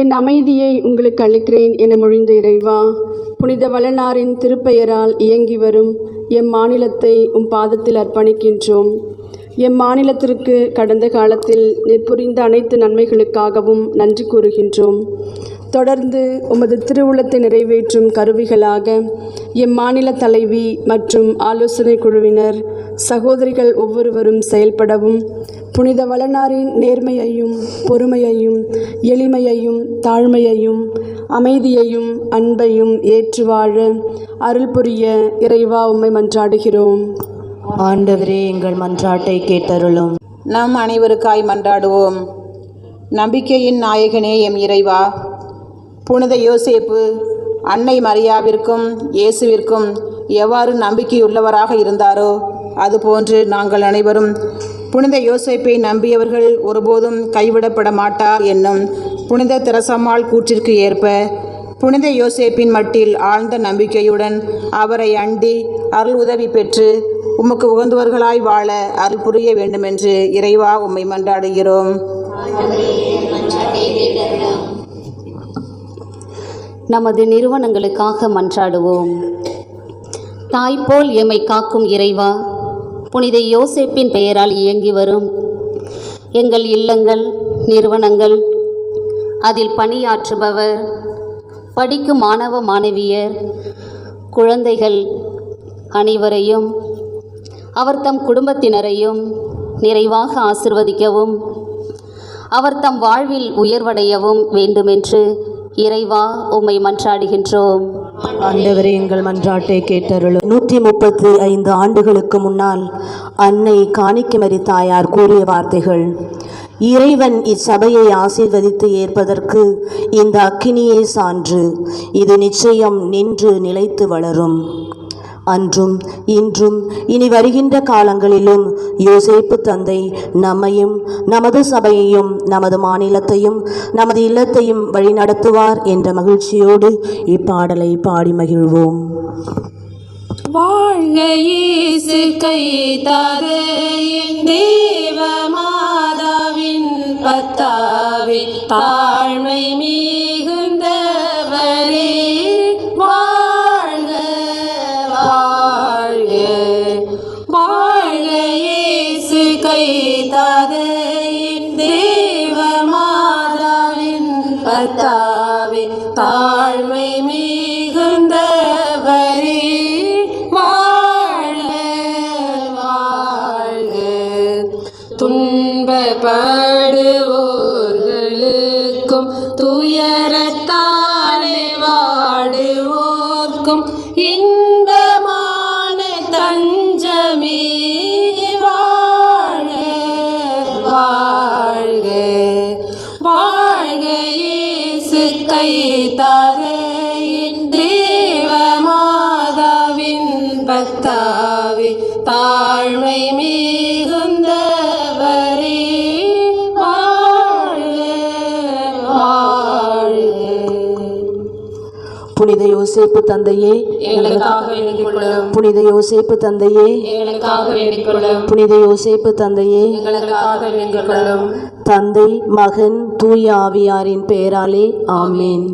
என் அமைதியை உங்களுக்கு அளிக்கிறேன் என மொழிந்த இறைவா புனித வளனாரின் திருப்பெயரால் இயங்கி வரும் எம் மாநிலத்தை உம் பாதத்தில் அர்ப்பணிக்கின்றோம். எம் மாநிலத்திற்கு கடந்த காலத்தில் புரிந்த அனைத்து நன்மைகளுக்காகவும் நன்றி கூறுகின்றோம். தொடர்ந்து உமது திருவுளத்தை நிறைவேற்றும் கருவிகளாக எம் மாநில தலைவி மற்றும் ஆலோசனை குழுவினர் சகோதரிகள் ஒவ்வொருவரும் செயல்படவும் புனித வளனாரின் நேர்மையையும் பொறுமையையும் எளிமையையும் தாழ்மையையும் அமைதியையும் அன்பையும் ஏற்று வாழ அருள் புரிய இறைவா உம்மை மன்றாடுகிறோம். ஆண்டவரே எங்கள் மன்றாட்டை கேட்டருளும். நம் அனைவருக்காய் மன்றாடுவோம். நம்பிக்கையின் நாயகனே எம் இறைவா. புனித யோசேப்பு அன்னை மரியாவிற்கும் இயேசுவிற்கும் எவ்வாறு நம்பிக்கையுள்ளவராக இருந்தாரோ அதுபோன்று நாங்கள் அனைவரும் புனித யோசேப்பை நம்பியவர்கள் ஒருபோதும் கைவிடப்பட மாட்டார் என்னும் புனித திரசம்மாள் கூற்றிற்கு ஏற்ப புனித யோசேப்பின் மட்டில் ஆழ்ந்த நம்பிக்கையுடன் அவரை அண்டி அருள் உதவி பெற்று உமக்கு உகந்தவர்களாய் வாழ அருள் புரிய வேண்டுமென்று இறைவா உம்மை மன்றாடுகிறோம். நமது நிறுவனங்களுக்காக மன்றாடுவோம். தாய்போல் எம்மை காக்கும் இறைவா புனித யோசேப்பின் பெயரால் இயங்கி வரும். எங்கள் இல்லங்கள் நிறுவனங்கள் அதில் பணியாற்றுபவர் படிக்கும் மாணவ மாணவியர் குழந்தைகள் அனைவரையும் அவர் தம் குடும்பத்தினரையும் நிறைவாக ஆசிர்வதிக்கவும் அவர் தம் வாழ்வில் உயர்வடையவும் வேண்டுமென்று இறைவா உம்மை மன்றாடுகின்றோம். ஆண்டவரே எங்கள் மன்றாட்டை கேட்டருளும் நூற்றி முப்பத்தி ஐந்து ஆண்டுகளுக்கு முன்னால் அன்னை காணிக்கமரி தாயார் கூறிய வார்த்தைகள். இறைவன் இச்சபையை ஆசீர்வதித்து ஏற்பதற்கு இந்த அக்கினியே சான்று. இது நிச்சயம் நின்று நிலைத்து வளரும். அன்றும் இன்றும் இனி வருகின்ற காலங்களிலும் யோசேப்பு தந்தை நம்மையும் நமது சபையையும் நமது மாநிலத்தையும் நமது இல்லத்தையும் வழிநடத்துவார் என்ற மகிழ்ச்சியோடு இப்பாடலை பாடி மகிழ்வோம். வாழ்க இயேசு கைத்தாது என் தேவ மாதாவின் பத்தாவின் தாழ்மை மிகுந்தவரே. இயேசு கைத்தாது தேவ மாதாவின் பத்தாவி தாழ்மை மிகுந்தவரே வாழ வாழ துன்பப்படுவோர்களுக்கும் துயர இயேசு கைத்தாரே என் தேவ மாதாவின் பக்தாவி தாழ்மை மீ புனித யோசேப்பு தந்தையே. புனித யோசேப்பு தந்தையே. புனித யோசேப்பு தந்தையே. தந்தை மகன் தூய ஆவியாரின் பெயராலே ஆமேன்.